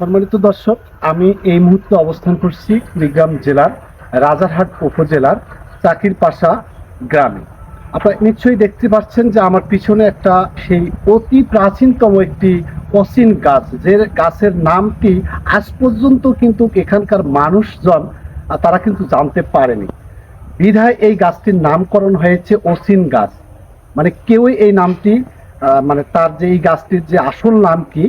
সম্মানিত দর্শক, আমি এই মুহূর্তে অবস্থান করছি কুড়িগ্রাম জেলার রাজারহাট উপজেলার চাকির পাশা গ্রামে। আপনারা নিশ্চয়ই দেখতে পাচ্ছেন যে আমার পিছনে একটা সেই অতি প্রাচীনতম একটি অসীন গাছ, যে গাছের নামটি আজ পর্যন্ত কিন্তু এখানকার মানুষজন তারা কিন্তু জানতে পারেনি। বিধায় এই গাছটির নামকরণ হয়েছে অসীন গাছ। মানে কেউই এই নামটি মানে তার যে এই গাছটির যে আসল নাম কি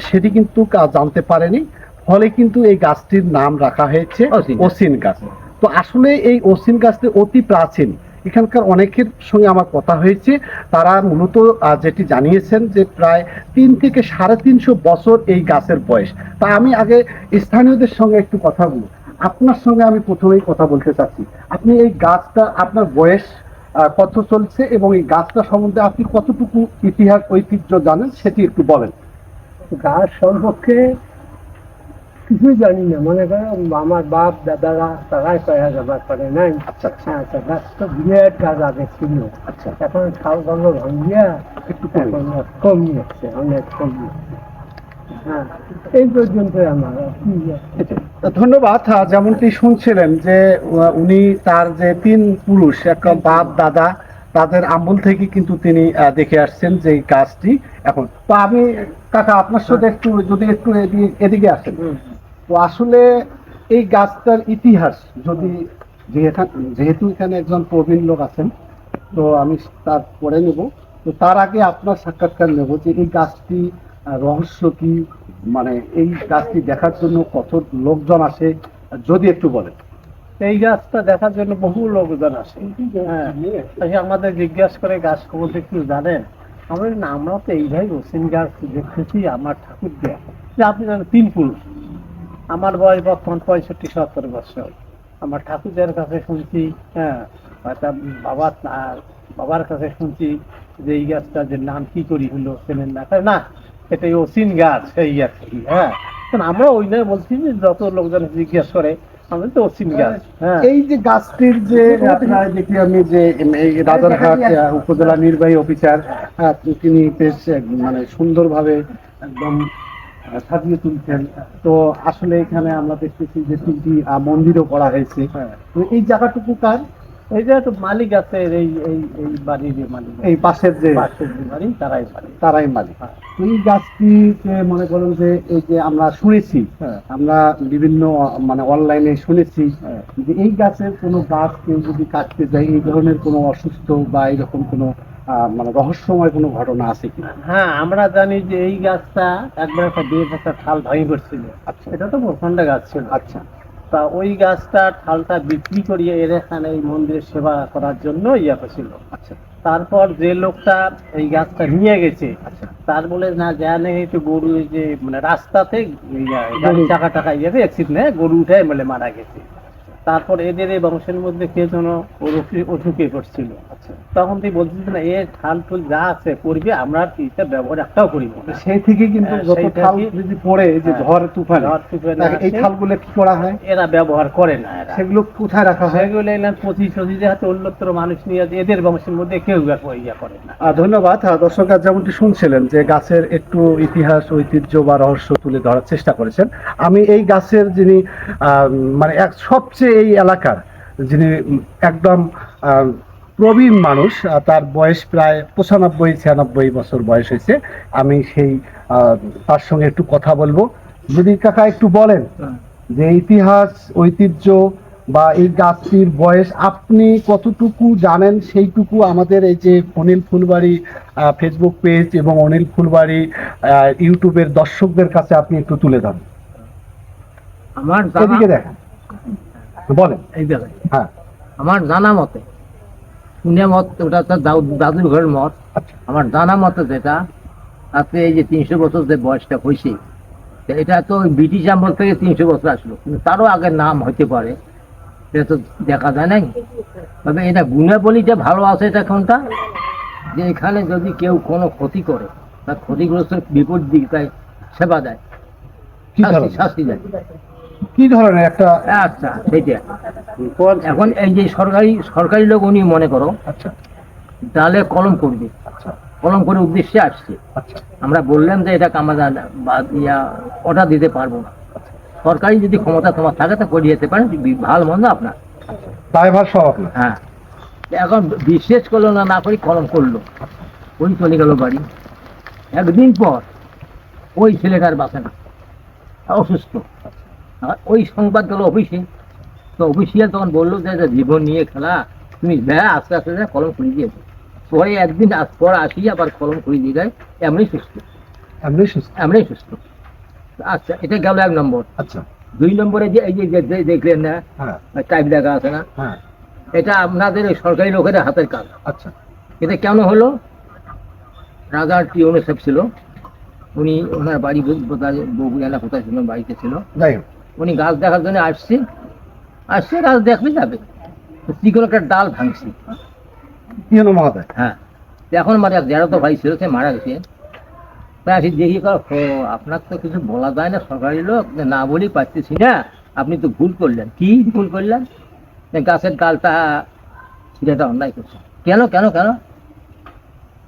সেটি কিন্তু কা- জানতে পারেনি। ফলে কিন্তু এই গাছটির নাম রাখা হয়েছে অসীন। গাছ। তো আসলে এই অসীন গাছটি অতি প্রাচীন। এখানকার অনেকের সঙ্গে আমার কথা হয়েছে। তারা মূলত যেটি জানিয়েছেন যে প্রায় তিন থেকে সাড়ে তিনশো বছর এই গাছের বয়স। তা আমি আগে স্থানীয়দের সঙ্গে একটু কথা বলব। আপনার সঙ্গে আমি প্রথমেই কথা বলতে চাচ্ছি। আপনি এই গাছটা আপনার বয়স কত চলছে এবং এই গাছটা সম্বন্ধে আপনি কতটুকু ইতিহাস ঐতিহ্য জানেন সেটি একটু বলেন। গাছ সম্পর্কে কিছুই জানি না। মনে করো আমার বাপ দাদারা তারাই কয়া যাবার পারে নাই? আচ্ছা আচ্ছা। হ্যাঁ গাছ তো বিরাট গাছ আগে ছিল। আচ্ছা। এখন খাল গঙ্গ ভাঙ্গিয়া একটু কমে আর অনেক কম হ্যাঁ এই পর্যন্ত আমার? ধন্যবাদ। যেমনটি শুনছিলেন যে উনি তার যে তিন পুরুষ একটা বাপ দাদা তাদের আমল থেকে কিন্তু তিনি দেখে আসছেন যে এই গাছটি এখন তো আমি কাকা আপনার সাথে একটু যদি একটু এদিকে- আসেন। তো আসলে এই গাছটার ইতিহাস যদি যেহেতু এখানে একজন প্রবীণ লোক আছেন তো আমি তার পরে নেব। তো তার আগে আপনার সাক্ষাৎকার নেব যে এই গাছটি রহস্য কি? মানে এই গাছটি দেখার জন্য কত লোকজন আসে যদি একটু বলেন। এই গাছটা দেখার জন্য বহু লোকজন আসে। হ্যাঁ। আমাদের জিজ্ঞাসা করে গাছ খবর কি জানেন। আমরা না আমরা তো এইভাবে রসিন গাছ দেখেছি, আমার ঠাকুর দেয়া। যে আপনি জানেন, তিন পুরুষ। আমার বয়স বর্তমান পঁয়ষট্টি, সত্তর বছর। আমার ঠাকুরদের কাছে শুনছি হ্যাঁ হয়তো বাবা আর বাবার কাছে শুনছি যে এই গাছটা যে নাম কি করি হলো, চেনেন না। না এটা এই অসীন গাছ সেই গাছ হ্যাঁ। আমরা ওই নয় বলছি যে যত লোকজন জিজ্ঞেস করে গাছ হ্যাঁ। এই যে গাছটির যে আপনারা দেখি আমি যে রাজারহাট উপজেলা নির্বাহী অফিসার তিনি বেশ মানে সুন্দরভাবে একদম সাজিয়ে তুলছেন। তো আসলে এখানে আমরা দেখতেছি যে তিনটি মন্দিরও করা হয়েছে। হ্যাঁ। তো এই জায়গাটুকু কার? এই যে মালিক আছে এই এই এই বাড়ির যে মালিক। এই পাশের যে পাশের যে বাড়ি তারাই মালিক। তারাই মালিক। হ্যাঁ। এই গাছটি মনে করেন যে এই যে আমরা শুনেছি হ্যাঁ। আমরা বিভিন্ন মানে অনলাইনে শুনেছি হ্যাঁ। যে এই গাছের কোনো গাছ কেউ যদি কাটতে যায় এই ধরনের কোনো অসুস্থ বা এরকম কোনো মানে রহস্যময় কোনো ঘটনা আছে কি হ্যাঁ আমরা জানি যে এই গাছটা একবার একটা বিয়ে একটা ঠাল ভাঙি পড়ছিল। আচ্ছা। এটা তো প্রচণ্ড গাছ ছিল। আচ্ছা। তা ওই গাছটা ঠালটা বিক্রি করিয়ে এর এখানে এই মন্দিরের সেবা করার জন্য ইয়া করছিল। আচ্ছা। তারপর যে লোকটা এই গাছটা নিয়ে গেছে আচ্ছা। তার বলে না যা নেই একটু গরু এই যে মানে রাস্তাতে টাকা গাড়ি গরু। চাকা টাকা ইয়েতে অ্যাক্সিডেন্ট গরু উঠে মানে মারা গেছে। তারপর এদের এই বংশের মধ্যে কে যেন অসুখে পড়ছিল আচ্ছা। তখন তুই বলছিস না এ ঠাল টুল যা আছে করবে আমরা এটা ব্যবহার একটাও করি সেই থেকে কিন্তু হ্যাঁ, যত ঠাল যদি পড়ে যে হ্যাঁ। ঝড় তুফানে এই ঠালগুলো কি করা হয়? এরা ব্যবহার করে না সেগুলো কোথায় রাখা হয়? সেগুলো এলাম পঁচিশ পঁচিশ হাতে অন্যত্র মানুষ নিয়ে এদের বংশের মধ্যে কেউ ইয়া করে না। ধন্যবাদ। আহ, দর্শকরা যেমনটি শুনছিলেন যে গাছের একটু ইতিহাস ঐতিহ্য বা রহস্য তুলে ধরার চেষ্টা করেছেন আমি এই গাছের যিনি আহ, মানে এক সবচেয়ে এই এলাকার যিনি একদম প্রবীণ মানুষ তার বয়স প্রায় পঁচানব্বই ছিয়ানব্বই বছর বয়স হয়েছে আমি সেই তার সঙ্গে একটু কথা বলব। যদি কাকা একটু বলেন যে ইতিহাস ঐতিহ্য বা এই গাছটির বয়স আপনি কতটুকু জানেন? সেইটুকু আমাদের এই যে অনিল ফুলবাড়ি ফেসবুক পেজ এবং অনিল ফুলবাড়ি আহ, ইউটিউবের দর্শকদের কাছে আপনি একটু তুলে ধরেন। আমার দেখেন। বলেন। এই হ্যাঁ। আমার জানা মতে শুনে মত ওটা তো দাদুর ঘরের মত। আচ্ছা। আমার জানা মতে যেটা আজকে এই যে তিনশো বছর যে বয়সটা হয়েছে এটা তো ব্রিটিশ আমল থেকে তিনশো বছর আসলো। কিন্তু তারও আগে নাম হতে পারে। এটা তো দেখা যায় নাই। তবে এটা গুণাবলীটা ভালো আছে এটা কোনটা? যে এখানে যদি কেউ কোনো ক্ষতি করে তার ক্ষতিগ্রস্ত বিপরীত দিক সেবা দেয়। শাস্তি দেয়। কি ধরনের একটা আচ্ছা সেইটা এখন এই যে সরকারি সরকারি লোক উনি মনে করো আচ্ছা। ডালে কলম করবে। আচ্ছা। কলম করে উদ্দেশ্যে আসছে। আচ্ছা। আমরা বললাম যে এটা আমাদের বাদ ইয়া অর্ডার দিতে পারব না। সরকারি যদি ক্ষমতা তোমার থাকে তো করে যেতে পারেন। ভালো মন্দ আপনার। সব আপনার। হ্যাঁ। এখন বিশেষ করল না না করি কলম করল। ওই চলে গেল বাড়ি। একদিন পর ওই ছেলেটার বাসে না। অসুস্থ। ওই সংবাদ গেল অফিসে। তো অফিসিয়াল তখন বলল যে জীবন নিয়ে খেলা তুমি দেয় আস্তে আস্তে যা কলম খুলে দিয়েছ পরে একদিন পর আসি আবার কলম খুলে দিয়ে দেয় এমনি সুস্থ। এমনি সুস্থ। এমনি সুস্থ। আচ্ছা এটা গেল এক নম্বর। আচ্ছা। দুই নম্বরে যে এই যে দেখলেন না হ্যাঁ। টাইপ দেখা আছে না হ্যাঁ। এটা আপনাদের ওই সরকারি লোকেদের হাতের কাজ। আচ্ছা। এটা কেন হলো? রাজার টিউনিসেফ ছিল। উনি ওনার বাড়ি বগুড়ালা কোথায় ছিল? বাড়িতে ছিল। যাই হোক। উনি গাছ দেখার জন্য আসছে। আসছে গাছ দেখলে যাবে। তো কি করে একটা ডাল ভাঙছি। হ্যাঁ। এখন মানে জেঠা তো ভাই ছিল সে মারা গেছে। তাই আসি দেখি আপনার তো কিছু বলা যায় না সরকারি লোক। না বলি পারতেছি না। আপনি তো ভুল করলেন। কি ভুল করলেন? গাছের ডালটা সেটা অন্যায় করছে। কেন কেন কেন?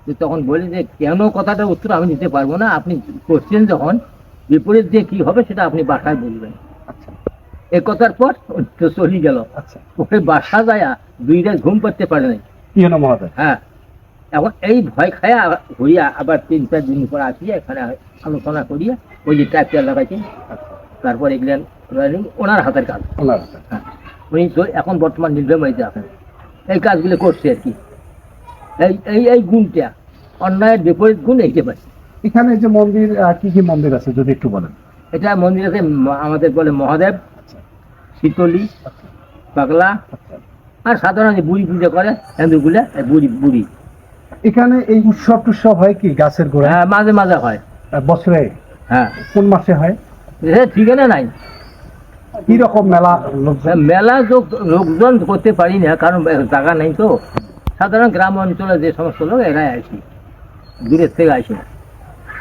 যে তখন বলি যে কেন কথাটার উত্তর আমি নিতে পারব না? আপনি করছেন যখন বিপরীত দিয়ে কি হবে সেটা আপনি বাসায় বলবেন। এ কথার পর তো চলে গেল। আচ্ছা। বাসা যায় দুই রাত ঘুম করতে পারে নাই। হ্যাঁ। এখন এই ভয় খায়া ঘুরিয়া আবার তিন চার দিন পর আসিয়া এখানে আলোচনা করিয়া ওই যে লাগাইছেন তারপর এগুলেন ওনার হাতের কাজ। ওনার হ্যাঁ। উনি তো এখন বর্তমান নির্বাচিত আছেন। এই কাজগুলো করছে আর কি। এই এই এই গুণটা অন্যায়ের বিপরীত গুণ এইতে পারে এখানে যে মন্দির কি কি মন্দির আছে যদি একটু বলেন? এটা মন্দির আছে আমাদের বলে মহাদেব শীতলি পাগলা আর সাধারণ বুড়ি পূজা করে হিন্দুগুলা বুড়ি বুড়ি। এখানে এই উৎসব টুৎসব হয় কি গাছের গোড়ায় হ্যাঁ মাঝে মাঝে হয়। বছরে হ্যাঁ। কোন মাসে হয়? সে ঠিকানা নাই। কি রকম মেলা মেলা লোক লোকজন করতে পারি না কারণ জায়গা নেই তো। সাধারণ গ্রাম অঞ্চলে যে সমস্ত লোক এরাই আসি দূরের থেকে আসি না।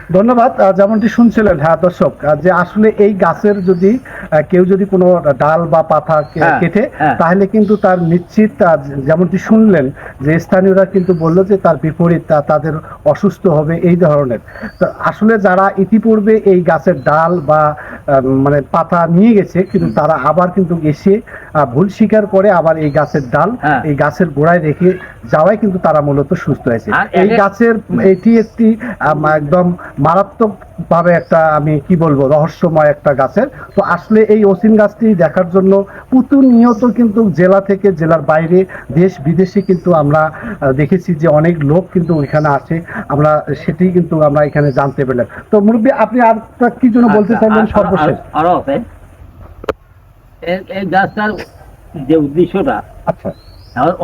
ধন্যবাদ যেমনটি শুনছিলেন হ্যাঁ দর্শক যে আসলে এই গাছের যদি কেউ যদি কোনো ডাল বা পাতা হ্যাঁ, কেটে হ্যাঁ। তাহলে কিন্তু তার নিশ্চিত যেমনটি শুনলেন যে স্থানীয়রা কিন্তু বলল যে তার বিপরীত তাদের অসুস্থ হবে এই ধরনের আসলে যারা ইতিপূর্বে এই গাছের ডাল বা মানে পাতা নিয়ে গেছে কিন্তু তারা আবার কিন্তু এসে ভুল স্বীকার করে আবার এই গাছের ডাল হ্যাঁ। এই গাছের গোড়ায় রেখে যাওয়াই কিন্তু তারা মূলত সুস্থ হয়েছে এই গাছের এটি একটি একদম মারাত্মক ভাবে একটা আমি কি বলব রহস্যময় একটা গাছের। তো আসলে এই ওসিন গাছটি দেখার জন্য প্রতিনিয়ত কিন্তু জেলা থেকে জেলার বাইরে দেশ বিদেশে কিন্তু আমরা দেখেছি যে অনেক লোক কিন্তু ওইখানে আসে। আমরা সেটি কিন্তু আমরা এখানে জানতে পেলাম। তো মুরব্বী আপনি আর কি জন্য বলতে আচ্ছা, চাইলেন? আর- সর্বশেষ। আরও আছে এই- গাছটার যে উদ্দেশ্যটা আচ্ছা।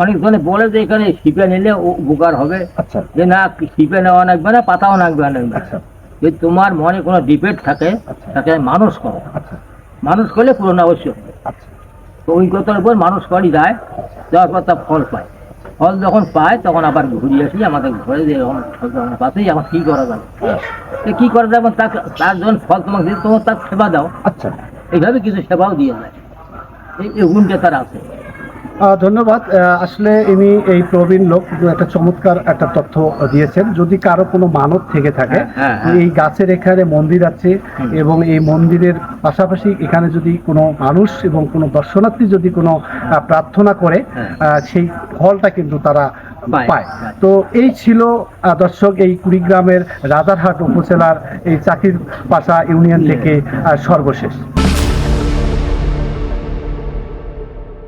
অনেকজনে বলে যে এখানে শিপে নিলে উপকার হবে। আচ্ছা। যে না শিপে নেওয়া লাগবে না পাতাও লাগবে না। আচ্ছা। যদি তোমার মনে কোনো ডিপেট থাকে আচ্ছা। তাকে মানুষ করো। মানুষ করলে পুরনো অবশ্যই হবে তো অভিজ্ঞতার উপর মানুষ করি যায় যাওয়ার পর তার ফল পায়। ফল যখন পায় তখন আবার ঘুরিয়ে আসি আমাদের ঘরে যে পাচ্ছি এখন কি করা যাবে? কি করা যাবে? তার তার যখন ফল তোমাকে দিতে তোমার তার সেবা দাও। আচ্ছা। এইভাবে কিছু সেবাও দিয়ে যায়। এই গুণটা তার আছে। ধন্যবাদ। আসলে ইনি এই প্রবীণ লোক একটা চমৎকার একটা তথ্য দিয়েছেন। যদি কারও কোনো মানত থেকে থাকে হ্যাঁ, হ্যাঁ, হ্যাঁ। এই গাছের এখানে মন্দির আছে এবং এই মন্দিরের পাশাপাশি এখানে যদি কোনো মানুষ এবং কোনো দর্শনার্থী যদি কোনো প্রার্থনা করে সেই ফলটা কিন্তু তারা পায়। তো এই ছিল দর্শক এই কুড়িগ্রামের রাজারহাট উপজেলার এই চাকির পাশা ইউনিয়ন। থেকে সর্বশেষ।